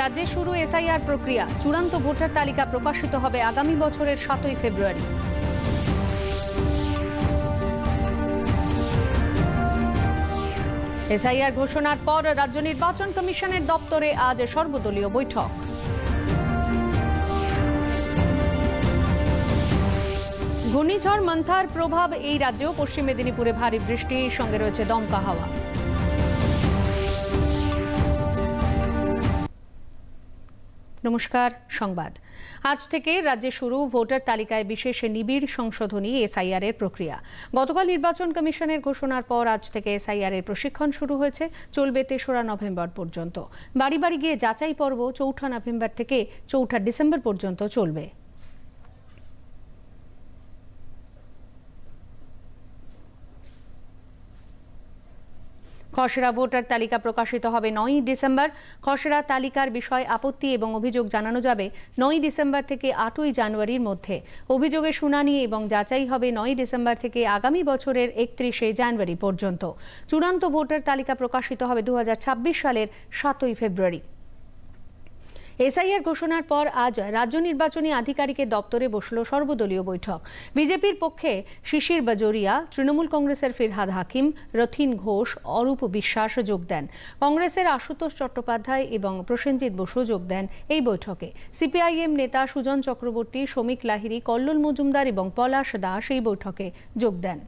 রাজ্যে শুরু এসআইআর প্রক্রিয়া। চূড়ান্ত ভোটার তালিকা প্রকাশিত হবে আগামী বছরের সাতই ফেব্রুয়ারি। এসআইআর ঘোষণার পর রাজ্য নির্বাচন কমিশনের দপ্তরে আজ সর্বদলীয় বৈঠক। ঘূর্ণিঝড়, মন্থার প্রভাব এই রাজ্যেও পশ্চিম মেদিনীপুরে ভারী বৃষ্টির সঙ্গে রয়েছে দমকা হাওয়া। নমস্কার, সংবাদ। আজ থেকে রাজ্যে শুরু ভোটার তালিকায় বিশেষ নিবিড় সংশোধনী এসআইআর এর প্রক্রিয়া। গতকাল নির্বাচন কমিশনের ঘোষণার পর আজ থেকে এসআইআর এর প্রশিক্ষণ শুরু হয়েছে, চলবে তেসরা নভেম্বর পর্যন্ত। বাড়ি বাড়ি গিয়ে যাচাই পর্ব চৌঠা নভেম্বর থেকে চৌঠা ডিসেম্বর পর্যন্ত চলবে। খসড়া ভোটার তালিকা প্রকাশিত হবে নয়ই ডিসেম্বর। খসড়া তালিকার বিষয় আপত্তি এবং অভিযোগ জানানো যাবে নয়ই ডিসেম্বর থেকে আটই জানুয়ারির মধ্যে। অভিযোগের শুনানি এবং যাচাই হবে নয়ই ডিসেম্বর থেকে আগামী বছরের একত্রিশে জানুয়ারি পর্যন্ত। চূড়ান্ত ভোটার তালিকা প্রকাশিত হবে দু হাজার ছাব্বিশ সালের সাতই ফেব্রুয়ারি। এসআইআর ঘোষণার পর আজ রাজ্য নির্বাচনী আধিকারিকের দপ্তরে বসল সর্বদলীয় বৈঠক। বিজেপির পক্ষে শিশির বাজোরিয়া, তৃণমূল কংগ্রেসের ফিরহাদ হাকিম, রথিন ঘোষ, অরূপ বিশ্বাস যোগ দেন। কংগ্রেসের আশুতোষ চট্টোপাধ্যায় এবং প্রসেনজিৎ বসু যোগ দেন এই বৈঠকে। সিপিআইএম নেতা সুজন চক্রবর্তী শমিক লাহিড়ী, কল্লোল মজুমদার এবং পলাশ দাস এই বৈঠকে যোগ দেন।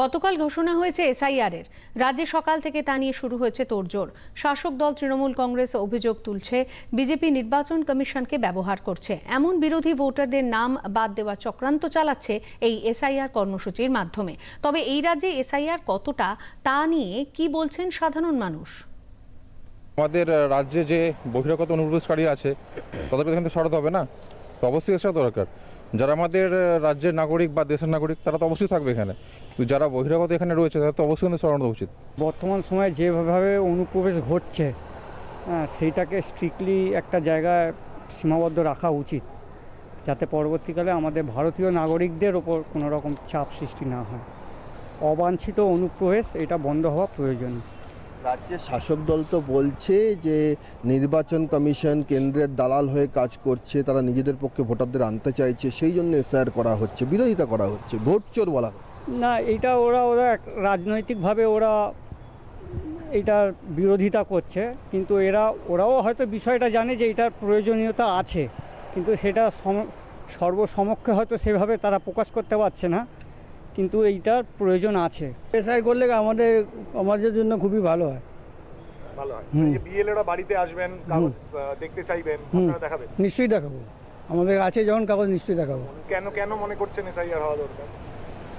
গতকাল ঘোষণা হয়েছে এসআইআর এর রাজ্যে সকাল থেকে তা নিয়ে শুরু হয়েছে তোড়জোড়। শাসক দল তৃণমূল কংগ্রেস অভিযোগ তুলছে, বিজেপি নির্বাচন কমিশনকে ব্যবহার করছে। এমন বিরোধী ভোটারদের নাম বাদ দেওয়ার চক্রান্ত চালাচ্ছে এই এসআইআর কর্মসূচির মাধ্যমে। তবে এই রাজ্যে এসআইআর কতটা, তা নিয়ে কি বলছেন সাধারণ মানুষ? আমাদের রাজ্যে যে বহিরাগত অনুপ্রবেশকারী আছে, তাদেরকে কিন্তু সরাতে হবে না? তো অবশ্যই আসা দরকার। যারা আমাদের রাজ্যের নাগরিক বা দেশের নাগরিক, তারা তো অবশ্যই থাকবে এখানে। যারা বহিরাগত এখানে রয়েছে, তাদের তো অবশ্যই কিন্তু সরানো উচিত। বর্তমান সময়ে যেভাবে অনুপ্রবেশ ঘটছে হ্যাঁ সেইটাকে স্ট্রিক্টলি একটা জায়গায় সীমাবদ্ধ রাখা উচিত, যাতে পরবর্তীকালে আমাদের ভারতীয় নাগরিকদের ওপর কোনো রকম চাপ সৃষ্টি না হয়। অবাঞ্ছিত অনুপ্রবেশ, এটা বন্ধ হওয়া প্রয়োজন। রাজ্যের শাসক দল তো বলছে যে নির্বাচন কমিশন কেন্দ্রের দালাল হয়ে কাজ করছে, তারা নিজেদের পক্ষে ভোটারদের আনতে চাইছে, সেই জন্য এসআইআর করা হচ্ছে, বিরোধিতা করা হচ্ছে, ভোট চোর বলা না, এটা ওরা ওরা রাজনৈতিকভাবে ওরা এটার বিরোধিতা করছে, কিন্তু এরা, ওরাও হয়তো বিষয়টা জানে যে এটার প্রয়োজনীয়তা আছে, কিন্তু সেটা সম- সর্বসমক্ষে হয়তো সেভাবে তারা প্রকাশ করতে পারছে না। কিন্তু এইটার প্রয়োজন আছে। এসআই করলে আমাদের আমাদের জন্য খুবই ভালো হয়। ভালো হয়। বিএলএরা বাড়িতে আসবেন কাগজ দেখতে চাইবেন। আপনারা দেখাবেন? নিশ্চয়ই দেখাবো। আমাদের আছে যখন কাগজ নিশ্চয়ই দেখাবো। কেন কেন মনে করছেন এসআইআর হওয়া দরকার?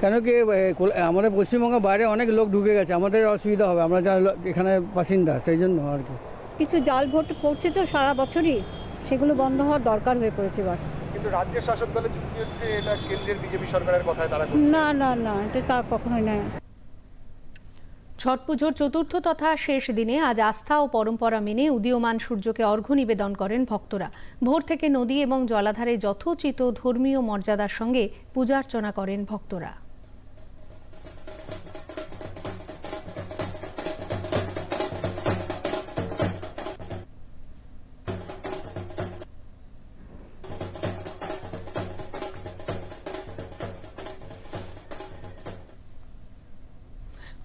কেন কি আমাদের পশ্চিমবঙ্গের বাইরে অনেক লোক ঢুকে গেছে আমাদের অসুবিধা হবে আমরা যারা এখানে বাসিন্দা সেই জন্য আর কি। কিছু জাল ভোট পড়ছে তো সারা বছরই সেগুলো বন্ধ হওয়ার দরকার হয়ে পড়েছে এবার। কিন্তু রাজ্যের শাসক দলের যুক্তি হচ্ছে এটা কেন্দ্রের বিজেপি সরকারের কথায় তারা করছে। না না না এটা তা কখনোই নয়। ছট পুজোর চতুর্থ তথা শেষ দিনে আজ আস্থা ও পরম্পরা মেনে উদীয়মান সূর্যকে অর্ঘ্য নিবেদন করেন ভক্তরা। ভোর থেকে নদী এবং জলাধারে যথোচিত ধর্মীয় মর্যাদার সঙ্গে পূজার্চনা করেন ভক্তরা।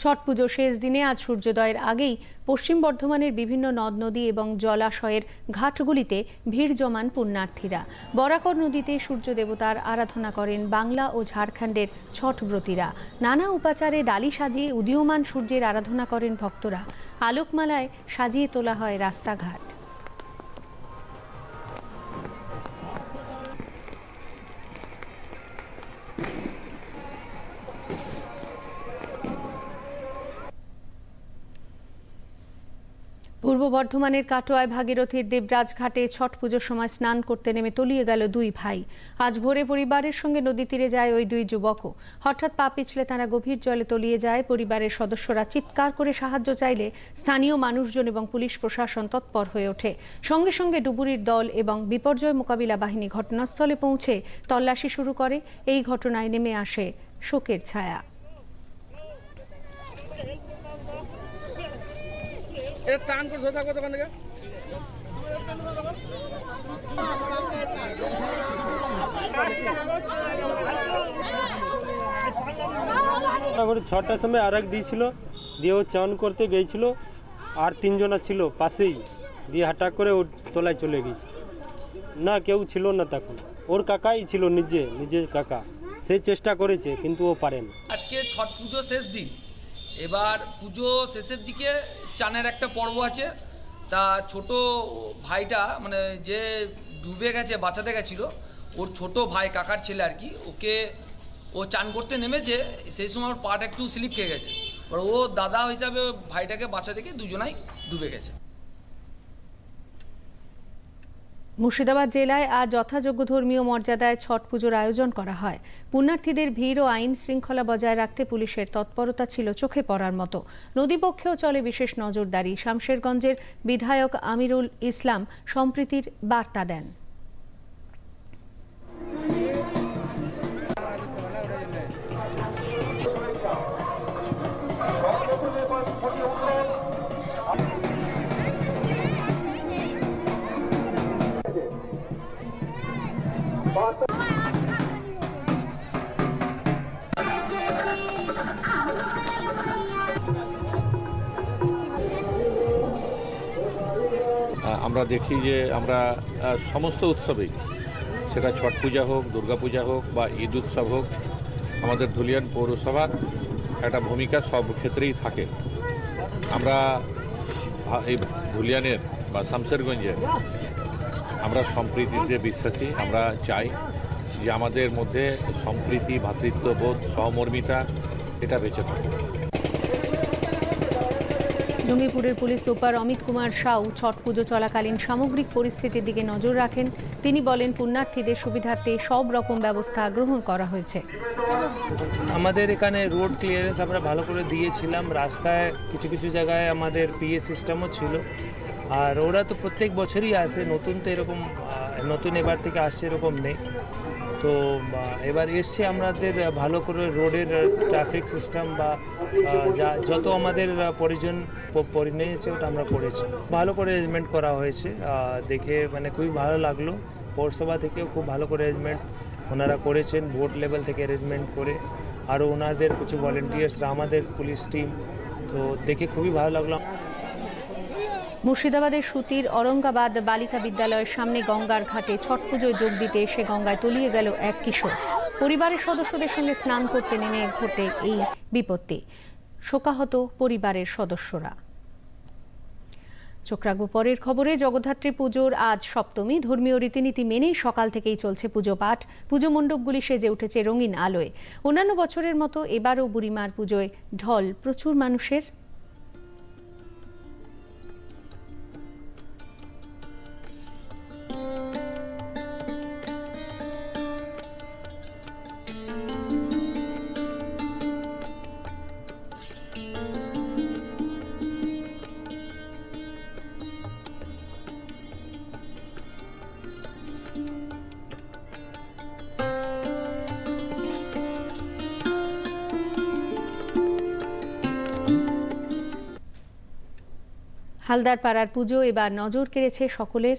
ছট পুজো শেষ দিনে আজ সূর্যোদয়ের আগেই পশ্চিম বর্ধমানের বিভিন্ন নদ নদী এবং জলাশয়ের ঘাটগুলিতে ভিড় জমান পুণ্যার্থীরা। বরাকর নদীতে সূর্য দেবতার আরাধনা করেন বাংলা ও ঝাড়খণ্ডের ছটব্রতীরা নানা উপাচারে ডালি সাজিয়ে উদীয়মান সূর্যের আরাধনা করেন ভক্তরা। আলোকমালায় সাজিয়ে তোলা হয় রাস্তাঘাট। পূর্ব বর্ধমানের কাটোয়ায় ভাগীরথীর দেবরাজ ঘাটে ছট পুজোর সময় স্নান করতে নেমে তলিয়ে গেল দুই ভাই। আজ ভোরে পরিবারের সঙ্গে নদী তীরে যায় ওই দুই যুবকও। হঠাৎ পা পিছলে তারা গভীর জলে তলিয়ে যায়। পরিবারের সদস্যরা চিৎকার করে সাহায্য চাইলে স্থানীয় মানুষজন এবং পুলিশ প্রশাসন তৎপর হয়ে ওঠে। সঙ্গে সঙ্গে ডুবুরির দল এবং বিপর্যয় মোকাবিলা বাহিনী ঘটনাস্থলে পৌঁছে তল্লাশি শুরু করে। এই ঘটনায় নেমে আসে শোকের ছায়া। তারপরে ছটার সময় আর এক দিয়েছিল দিয়ে ও চান করতে গিয়েছিল আর তিনজনা ছিল পাশেই দিয়ে হাঁটা করে ও তলায় চলে গেছে না কেউ ছিল না তখন। ওর কাকাই ছিল নিজে নিজের কাকা। সে চেষ্টা করেছে কিন্তু ও পারে না আজকে ছট পুজো শেষ দিন। এবার পুজো শেষের দিকে চানের একটা পর্ব আছে। তা ছোট ভাইটা মানে যে ডুবে গেছে, বাঁচাতে গেছিল, ওর ছোট ভাই কাকার ছেলে আর কি, ওকে ও চান করতে নেমেছে, সেই সময় ওর পাট একটু স্লিপ খেয়ে গেছে। ও দাদা হিসাবে ভাইটাকে বাঁচাতে গিয়ে দুজনাই ডুবে গেছে। মুর্শিদাবাদ জেলায় আজ যথাযোগ্য ধর্মীয় মর্যাদায় ছট পুজোর আয়োজন করা হয়। পুণ্যার্থীদের ভিড় ও আইন শৃঙ্খলা বজায় রাখতে পুলিশের তৎপরতা ছিল চোখে পড়ার মতো। নদীপক্ষেও চলে বিশেষ নজরদারি। শামশেরগঞ্জের বিধায়ক আমিরুল ইসলাম সম্প্রীতির বার্তা দেন। আমরা দেখি যে আমরা সমস্ত উৎসবেই, সেটা ছট পূজা হোক, দুর্গা পূজা হোক বা ঈদ উৎসব হোক, আমাদের ধুলিয়ান পৌরসভার একটা ভূমিকা সব ক্ষেত্রেই থাকে। আমরা এই ধুলিয়ানের বা শামশেরগঞ্জের আমরা সম্প্রীতিতে বিশ্বাসী, আমরা চাই যে আমাদের মধ্যে সম্প্রীতি ভ্রাতৃত্ববোধ সহমর্মিতা এটা বেঁচে থাকে জঙ্গিপুরের পুলিশ সুপার অমিত কুমার সাউ ছট পুজো চলাকালীন সামগ্রিক পরিস্থিতির দিকে নজর রাখেন। তিনি বলেন, পুণ্যার্থীদের সুবিধার্থে সব রকম ব্যবস্থা গ্রহণ করা হয়েছে। আমাদের এখানে রোড ক্লিয়ারেন্স আমরা ভালো করে দিয়েছিলাম। রাস্তায় কিছু কিছু জায়গায় আমাদের পিএ সিস্টেমও ছিল। আর ওরা তো প্রত্যেক বছরই আসে। নতুন তো এরকম নতুন এবার থেকে আসছে এরকম নেই। তো এবার এসছে আমাদের ভালো করে রোডের ট্রাফিক সিস্টেম বা যা, যত আমাদের পরিজন পরিণেছে ওটা আমরা করেছি। ভালো করে অ্যারেঞ্জমেন্ট করা হয়েছে দেখে মানে খুবই ভালো লাগল। পৌরসভা থেকেও খুব ভালো করে অ্যারেঞ্জমেন্ট ওনারা করেছেন বোর্ড লেভেল থেকে অ্যারেঞ্জমেন্ট করে। আরও ওনাদের কিছু ভলেন্টিয়ার্সরা আমাদের পুলিশ টিম তো দেখে খুবই ভালো লাগল। মুর্শিদাবাদের সুতির অরঙ্গাবাদ বালিকা বিদ্যালয়ের সামনে গঙ্গার ঘাটে ছট পুজোয় যোগ দিতে এসে গঙ্গায় তলিয়ে গেল এক কিশোর। পরিবারের সদস্যদের সঙ্গে স্নান করতে নেমে ঘটে এই বিপত্তি। শোকাহত পরিবারের সদস্যরা। চোখ রাখব পরের খবরে, জগদ্ধাত্রী পুজোর আজ সপ্তমী। ধর্মীয় রীতিনীতি মেনেই সকাল থেকেই চলছে পুজো পাঠ। পুজো মণ্ডপগুলি সেজে উঠেছে রঙিন আলোয়। অন্যান্য বছরের মতো এবারও বুড়িমার পুজোয় ঢল। প্রচুর মানুষের হালদার পাড়ার পুজো এবার নজর কেড়েছে সকলের।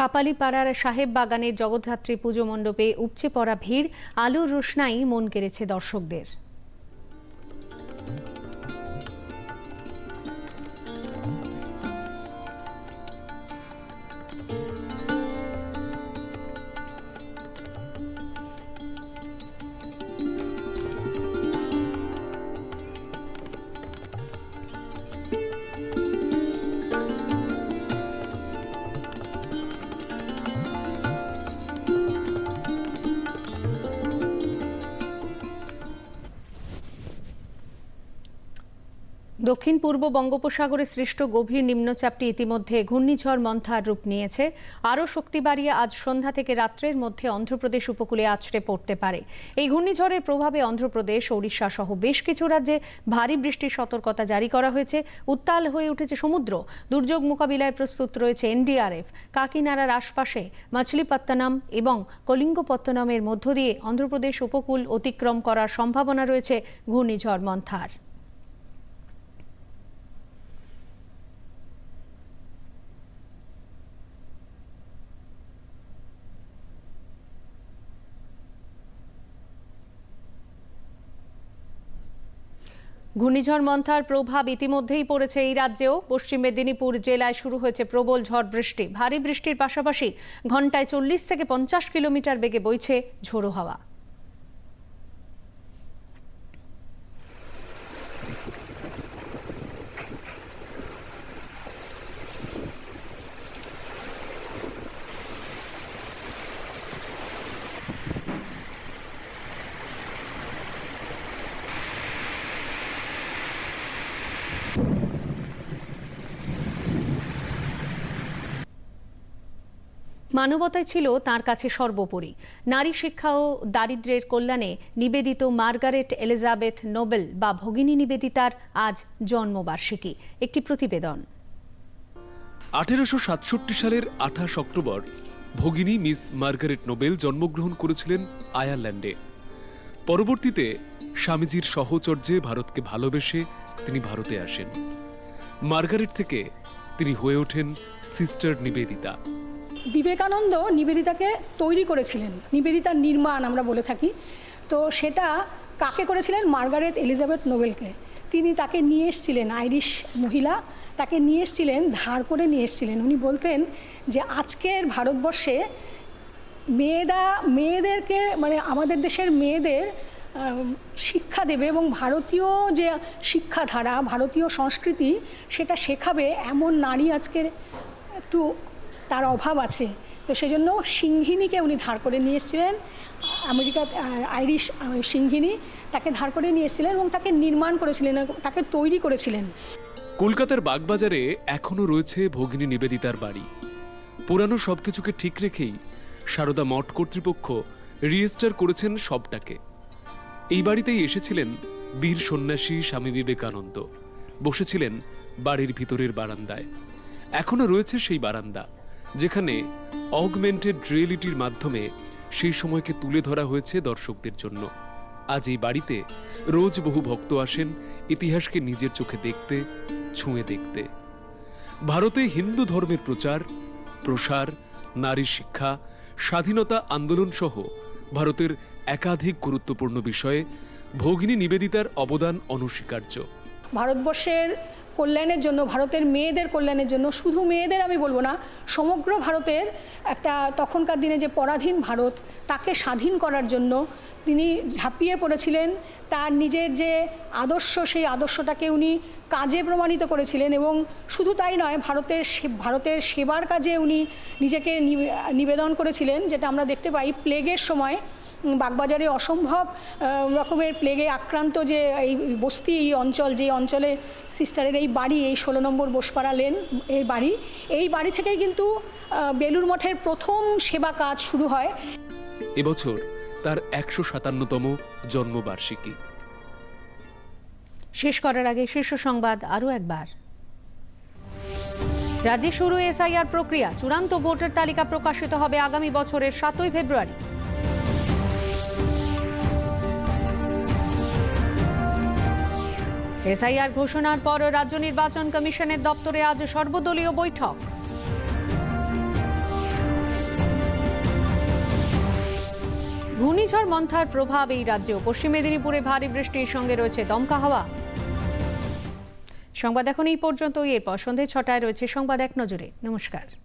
কাপালিপাড়ার সাহেব বাগানের জগদ্ধাত্রী পুজো মণ্ডপে উপচে পড়া ভিড় আলোর রোশনাই মন কেড়েছে দর্শকদের। দক্ষিণ পূর্ব বঙ্গোপসাগরে সৃষ্ট গভীর নিম্নচাপটি ইতিমধ্যে ঘূর্ণিঝড় মন্থার রূপ নিয়েছে। আরও শক্তি বাড়িয়ে আজ সন্ধ্যা থেকে রাত্রের মধ্যে অন্ধ্রপ্রদেশ উপকূলে আছড়ে পড়তে পারে। এই ঘূর্ণিঝড়ের প্রভাবে অন্ধ্রপ্রদেশ ওড়িশা সহ বেশ কিছু রাজ্যে ভারী বৃষ্টির সতর্কতা জারি করা হয়েছে। উত্তাল হয়ে উঠেছে সমুদ্র। দুর্যোগ মোকাবিলায় প্রস্তুত রয়েছে এনডিআরএফ। কাকিনাড়ার আশপাশে মাছলিপত্তনম এবং কলিঙ্গপত্তনমের মধ্য দিয়ে অন্ধ্রপ্রদেশ উপকূল অতিক্রম করার সম্ভাবনা রয়েছে ঘূর্ণিঝড় মন্থার। ঘূর্ণিঝড় মন্থার প্রভাব ইতিমধ্যেই পড়েছে এই রাজ্যেও। পশ্চিম মেদিনীপুর জেলায় শুরু হয়েছে প্রবল ঝড় বৃষ্টি। ভারী বৃষ্টির পাশাপাশি ঘন্টায় চল্লিশ থেকে পঞ্চাশ কিলোমিটার বেগে বইছে ঝোড়ো হাওয়া। মানবতাই ছিল তার কাছে সর্বোপরি। নারী শিক্ষা ও দারিদ্র্যের কল্যাণে নিবেদিত মার্গারেট এলিজাবেথ নোবেল বা ভগিনী নিবেদিতার আজ জন্মবার্ষিকী। একটি প্রতিবেদন। আঠেরোশো সাতষট্টি সালের আঠাশ অক্টোবর ভগিনী মিস মার্গারেট নোবেল জন্মগ্রহণ করেছিলেন আয়ারল্যান্ডে। পরবর্তীতে স্বামীজির সহচর্যে ভারতকে ভালোবেসে তিনি ভারতে আসেন। মার্গারেট থেকে তিনি হয়ে ওঠেন সিস্টার নিবেদিতা। বিবেকানন্দ নিবেদিতাকে তৈরি করেছিলেন, নিবেদিতার নির্মাণ আমরা বলে থাকি। তো সেটা কাকে করেছিলেন? মার্গারেট এলিজাবেথ নোবেলকে। তিনি তাকে নিয়ে এসেছিলেন, আইরিশ মহিলা তাকে নিয়ে এসেছিলেন, ধার করে নিয়ে এসেছিলেন। উনি বলতেন যে আজকের ভারতবর্ষে মেয়েরা মেয়েদেরকে মানে আমাদের দেশের মেয়েদের শিক্ষা দেবে এবং ভারতীয় যে শিক্ষাধারা, ভারতীয় সংস্কৃতি, সেটা শেখাবে এমন নারী আজকের একটু তার অভাব আছে। তো সেই জন্য সিংহিনীকে উনি ধার করে নিয়ে এসেছিলেন। আমেরিকা আইরিশ সিংহিনী তাকে ধার করে নিয়ে এসেছিলেন এবং তাকে নির্মাণ করেছিলেন তাকে তৈরি করেছিলেন। কলকাতার বাগবাজারে এখনও রয়েছে ভগিনী নিবেদিতার বাড়ি। পুরানো সবকিছুকে ঠিক রেখেই সারদা মঠ কর্তৃপক্ষ রিয়েস্টার করেছেন সবটাকে। এই বাড়িতেই এসেছিলেন বীর সন্ন্যাসী স্বামী বিবেকানন্দ। বসেছিলেন বাড়ির ভিতরের বারান্দায়। এখনও রয়েছে সেই বারান্দা। যেখানে অগমেন্টেড রিয়েলিটির মাধ্যমে সেই সময়কে তুলে ধরা হয়েছে দর্শকদের জন্য। আজ এই বাড়িতে রোজ বহু ভক্ত আসেন ইতিহাসকে নিজের চোখে দেখতে, ছুঁয়ে দেখতে। ভারতে হিন্দু ধর্মের প্রচার, প্রসার নারী শিক্ষা, স্বাধীনতা আন্দোলন সহ ভারতের একাধিক গুরুত্বপূর্ণ বিষয়ে ভগিনী নিবেদিতার অবদান অনস্বীকার্য। ভারতবর্ষের কল্যাণের জন্য, ভারতের মেয়েদের কল্যাণের জন্য, শুধু মেয়েদের আমি বলব না, সমগ্র ভারতের একটা তখনকার দিনে যে পরাধীন ভারত, তাকে স্বাধীন করার জন্য তিনি ঝাঁপিয়ে পড়েছিলেন। তার নিজের যে আদর্শ, সেই আদর্শটাকে উনি কাজে প্রমাণিত করেছিলেন এবং শুধু তাই নয়, ভারতের ভারতের সেবার কাজে উনি নিজেকে নিবেদন করেছিলেন, যেটা আমরা দেখতে পাই প্লেগের সময়। বাগবাজারে অসম্ভব রকমের প্লেগে আক্রান্ত যে এই বস্তি এই অঞ্চল যে অঞ্চলে সিস্টারের এই বাড়ি এই ষোলো নম্বর বোসপাড়া লেন এই বাড়ি এই বাড়ি থেকেই কিন্তু বেলুর মঠের প্রথম সেবা কাজ শুরু হয়। এবছর তার একশো সাতান্নতম জন্মবার্ষিকী। শেষ করার আগে শীর্ষ সংবাদ আরও একবার। রাজ্যে শুরু এসআইআর প্রক্রিয়া চূড়ান্ত ভোটার তালিকা প্রকাশিত হবে আগামী বছরের সাতই ফেব্রুয়ারি। এসআইআর ঘোষণার পর রাজ্য নির্বাচন কমিশনের দপ্তরে আজ সর্বদলীয় বৈঠক। ঘূর্ণিঝড় মন্থার প্রভাব এই রাজ্যেও। পশ্চিম মেদিনীপুরে ভারী বৃষ্টির সঙ্গে রয়েছে দমকা হাওয়া। সংবাদ এখন এই পর্যন্তই। এরপর সন্ধে ছটায় রয়েছে সংবাদ এক নজরে। নমস্কার।